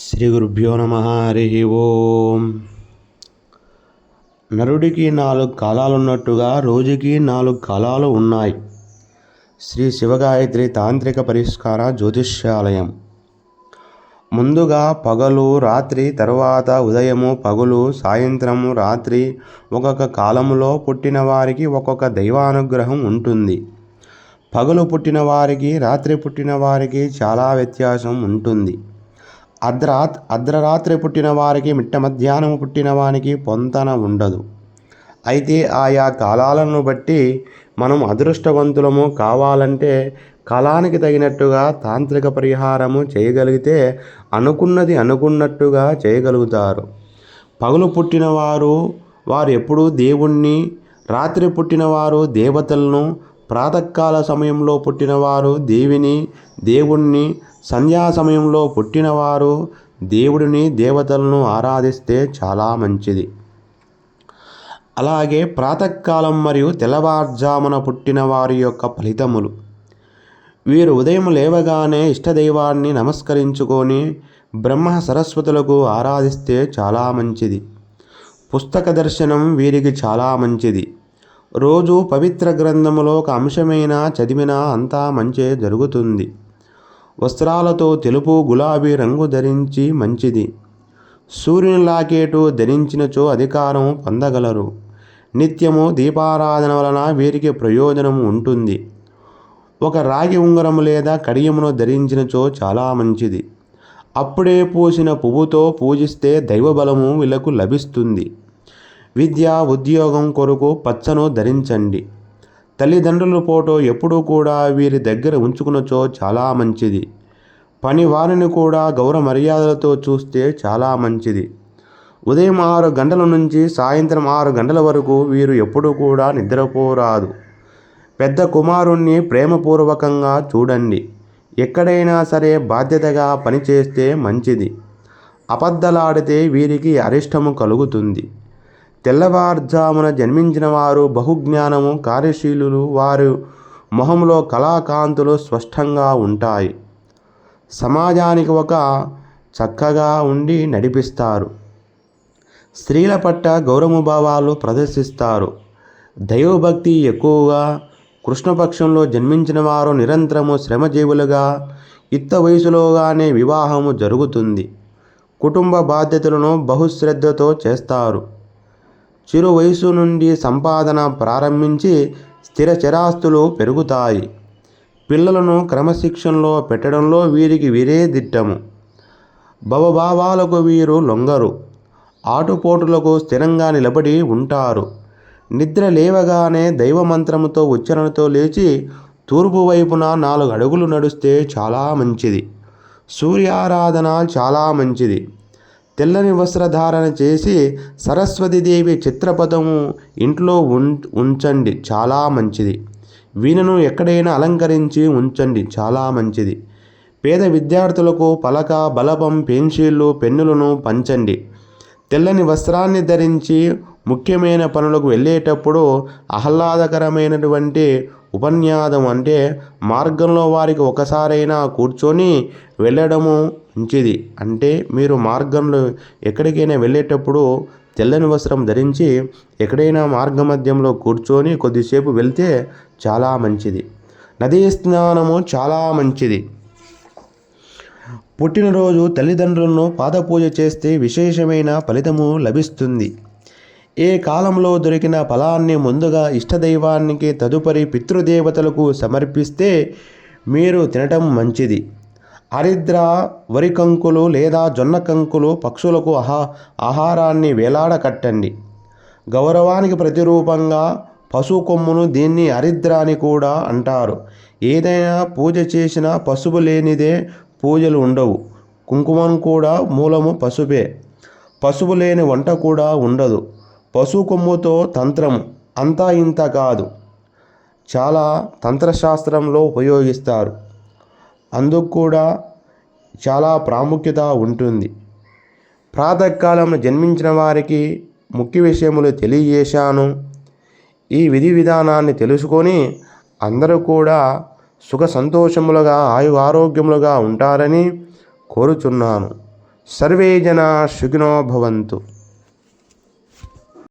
శ్రీ గురుభ్యో నమ హరి ఓం. నరుడికి నాలుగు కాలాలున్నట్టుగా రోజుకి నాలుగు కాలాలు ఉన్నాయి. శ్రీ శివగాయత్రి తాంత్రిక పరిష్కార జ్యోతిష్యాలయం. ముందుగా పగలు రాత్రి తరువాత ఉదయము పగులు సాయంత్రము రాత్రి ఒక్కొక్క కాలములో పుట్టిన వారికి ఒక్కొక్క దైవానుగ్రహం ఉంటుంది. పగలు పుట్టిన వారికి రాత్రి పుట్టిన వారికి చాలా వ్యత్యాసం ఉంటుంది. అర్ధరా అర్ధరాత్రి పుట్టిన వారికి మిట్ట మధ్యాహ్నం పుట్టిన వానికి పొంతన ఉండదు. అయితే ఆయా కాలాలను బట్టి మనం అదృష్టవంతులము కావాలంటే కాలానికి తగినట్టుగా తాంత్రిక పరిహారము చేయగలిగితే అనుకున్నది అనుకున్నట్టుగా చేయగలుగుతారు. పగులు పుట్టినవారు వారు ఎప్పుడూ దేవుణ్ణి రాత్రి పుట్టినవారు దేవతలను ప్రాతకాల సమయంలో పుట్టినవారు దేవిని దేవుణ్ణి సంధ్యా సమయంలో పుట్టినవారు దేవుడిని దేవతలను ఆరాధిస్తే చాలా మంచిది. అలాగే ప్రాతకాలం మరియు తెల్లవారుజామున పుట్టిన వారి యొక్క ఫలితములు. వీరు ఉదయం లేవగానే ఇష్టదైవాన్ని నమస్కరించుకొని బ్రహ్మ సరస్వతులకు ఆరాధిస్తే చాలా మంచిది. పుస్తక దర్శనం వీరికి చాలా మంచిది. రోజు పవిత్ర గ్రంథములో ఒక అంశమైన చదివినా అంతా మంచే జరుగుతుంది. వస్త్రాలతో తెలుపు గులాబీ రంగు ధరించి మంచిది. సూర్యుని లాకేటు ధరించినచో అధికారం పొందగలరు. నిత్యము దీపారాధన వలన వీరికి ప్రయోజనం ఉంటుంది. ఒక రాగి ఉంగరము లేదా కడియమును ధరించినచో చాలా మంచిది. అప్పుడే పూసిన పువ్వుతో పూజిస్తే దైవబలము వీళ్ళకు లభిస్తుంది. విద్య ఉద్యోగం కొరకు పచ్చను ధరించండి. తల్లిదండ్రుల ఫోటో ఎప్పుడూ కూడా వీరి దగ్గర ఉంచుకున్నచో చాలా మంచిది. పని వారిని కూడా గౌరవ మర్యాదలతో చూస్తే చాలా మంచిది. ఉదయం ఆరు గంటల నుంచి సాయంత్రం ఆరు గంటల వరకు వీరు ఎప్పుడూ కూడా నిద్రపోరాదు. పెద్ద కుమారుణ్ణి ప్రేమపూర్వకంగా చూడండి. ఎక్కడైనా సరే బాధ్యతగా పనిచేస్తే మంచిది. అబద్ధలాడితే వీరికి అరిష్టము కలుగుతుంది. తెల్లవారుజామున జన్మించిన వారు బహుజ్ఞానము కార్యశీలులు వారు మొహంలో కళాకాంతులు స్పష్టంగా ఉంటాయి. సమాజానికి ఒక చక్కగా ఉండి నడిపిస్తారు. స్త్రీల పట్ల గౌరవభావాలు ప్రదర్శిస్తారు. దైవభక్తి ఎక్కువగా కృష్ణపక్షంలో జన్మించిన వారు నిరంతరము శ్రమజీవులుగా ఇత్త వయసులోగానే వివాహము జరుగుతుంది. కుటుంబ బాధ్యతలను బహుశ్రద్ధతో చేస్తారు. చిరు వయసు నుండి సంపాదన ప్రారంభించి స్థిర చిరాస్తులు పెరుగుతాయి. పిల్లలను క్రమశిక్షణలో పెట్టడంలో వీరికి వీరే దిట్టము. భవభావాలకు వీరు లొంగరు. ఆటుపోటులకు స్థిరంగా నిలబడి ఉంటారు. నిద్ర లేవగానే దైవమంత్రముతో ఉచ్చరణతో లేచి తూర్పు వైపున నాలుగు అడుగులు నడిస్తే చాలా మంచిది. సూర్యారాధన చాలా మంచిది. తెల్లని వస్త్రధారణ చేసి సరస్వతీదేవి చిత్రపదము ఇంట్లో ఉం ఉంచండి చాలా మంచిది. వీణను ఎక్కడైనా అలంకరించి ఉంచండి చాలా మంచిది. పేద విద్యార్థులకు పలక బలపం పెన్సిళ్ళు పెన్నులను పంచండి. తెల్లని వస్త్రాన్ని ధరించి ముఖ్యమైన పనులకు వెళ్ళేటప్పుడు ఆహ్లాదకరమైనటువంటి ఉపన్యాసం అంటే మార్గంలో వారికి ఒకసారైనా కూర్చొని వెళ్ళడము మంచిది. అంటే మీరు మార్గంలో ఎక్కడికైనా వెళ్ళేటప్పుడు తెల్లని వస్త్రం ధరించి ఎక్కడైనా మార్గ మధ్యంలో కూర్చొని కొద్దిసేపు వెళ్తే చాలా మంచిది. నదీ స్నానము చాలా మంచిది. పుట్టినరోజు తల్లిదండ్రులను పాదపూజ చేస్తే విశేషమైన ఫలితము లభిస్తుంది. ఏ కాలంలో దొరికిన ఫలాన్ని ముందుగా ఇష్టదైవానికి తదుపరి పితృదేవతలకు సమర్పిస్తే మీరు తినటం మంచిది. హరిద్ర వరి కంకులు లేదా జొన్న కంకులు పక్షులకు ఆహా ఆహారాన్ని వేలాడకట్టండి. గౌరవానికి ప్రతిరూపంగా పశువు కొమ్మును దీన్ని హరిద్ర అని కూడా అంటారు. ఏదైనా పూజ చేసినా పసుపు లేనిదే పూజలు ఉండవు. కుంకుమం కూడా మూలము పసుపే పసుపు లేని వంట కూడా ఉండదు. పశు కొమ్ముతో తంత్రం అంతా ఇంత కాదు. చాలా తంత్రశాస్త్రంలో ఉపయోగిస్తారు. అందుకు కూడా చాలా ప్రాముఖ్యత ఉంటుంది. ప్రాతకాలంలో జన్మించిన వారికి ముఖ్య విషయములు తెలియజేశాను. ఈ విధి విధానాన్ని తెలుసుకొని అందరూ కూడా సుఖ సంతోషములుగా ఆయు ఆరోగ్యములుగా ఉంటారని కోరుచున్నాను. సర్వే జన సుఖినో భవంతు.